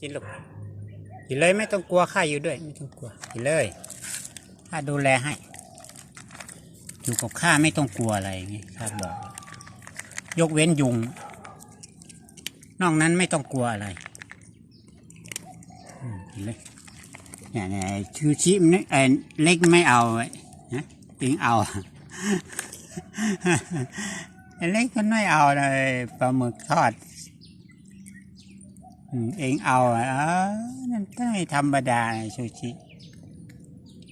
กินลูกกินเลยไม่ต้องกลัวข้าอยู่ด้วย ไม่ต้องกลัวกินเลยข้าดูแลให้อยู่กับข้าไม่ต้องกลัวอะไรอย่างงี้ข้าบอก ยกเว้นยุง นอกนั้นไม่ต้องกลัวอะไรกินเลยเนี่ยเนี่ยชูชิมันนี่เอ่อเล็กไม่เอาไว้นะปิงเอาเล็กมันไม่เอาเลยปลาหมึกทอด เองเอาอะเออนั่นไม่ธรรมดาชูชิ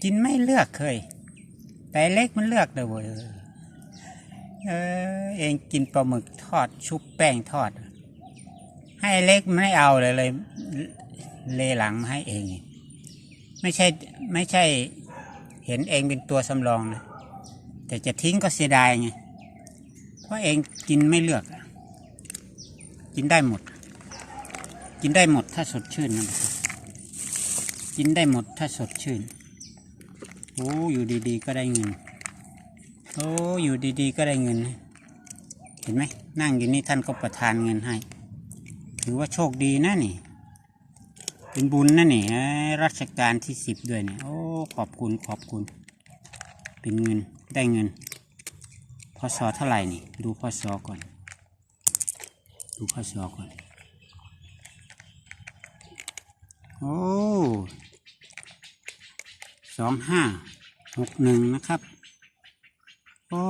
กินไม่เลือกเคย แต่เล็กมันเลือกเลยเว้ยเออเองกินปลาหมึกทอดชุบแป้งทอด ให้เล็กมันไม่เอาเลยเลย เลหลังมาให้เอง ไม่ใช่ไม่ใช่เห็นเองเป็นตัวสำรองนะแต่จะทิ้งก็เสียดายไง เพราะเองกินไม่เลือก กินได้หมด กินได้หมดถ้าสดชื่นนะกินได้หมดถ้าสดชื่นโอ้อยู่ดีๆ ก็ได้เงินโอ้อยู่ดีๆ ก็ได้เงิน เห็นไหมนั่งอยู่นี่ท่านก็ประทานเงินให้ ถือว่าโชคดีนะนี่ เป็นบุญนะนี่รัชกาลที่สิบด้วยเนี่ยโอ้ขอบคุณขอบคุณ เป็นเงินได้เงินพศเท่าไหร่นี่ ดูพศก่อน ดูพศก่อน โอ้สองห้าหกหนึ่งนะครับ โอ้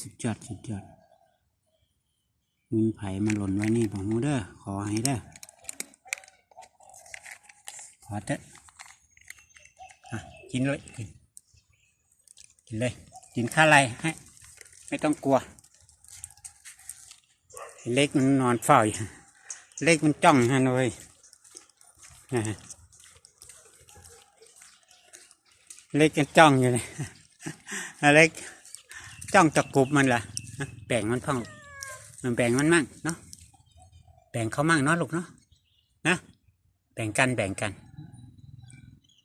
สุดยอดสุดยอดเงินไผ่มาหล่นไว้นี่บอกมูเด้อขอให้เด้อขอเถอะอะกินเลยกินกินเลย กินข้าวอะไรให้ไม่ต้องกลัว เล็กมันนอนเฝ้าอยู่เล็กมันจ้องฮะเลย นะฮะ เล็กจ้องอยู่เลยเล็กจ้องตะกรุบมันล่ะแบ่งมันพ่องมันแบ่งมันมั่งเนาะแบ่งเขามั่งเนาะลูกเนาะนะแบ่งกันแบ่งกัน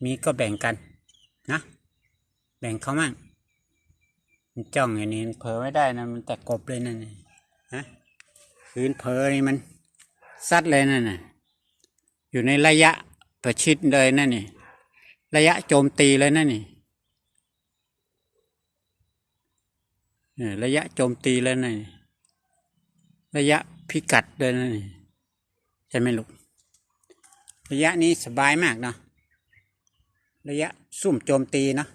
มีก็แบ่งกันนะแบ่งเขามั่งมันจ้องอย่างนี้มันเผลอไม่ได้นะมันแต่กบเลยนั่นน่ฮะคืนเผลอนี่มันซัดเลยนั่นน่ะอยู่ในระยะประชิดเลยนั่นนี่ ระยะโจมตีเลยนั่นนี่ระยะโจมตีเลยนั่นนี่ระยะพิกัดเลยนั่นนี่ใช่ไหมลูกระยะนี้สบายมากเนาะระยะซุ่มโจมตีเนาะ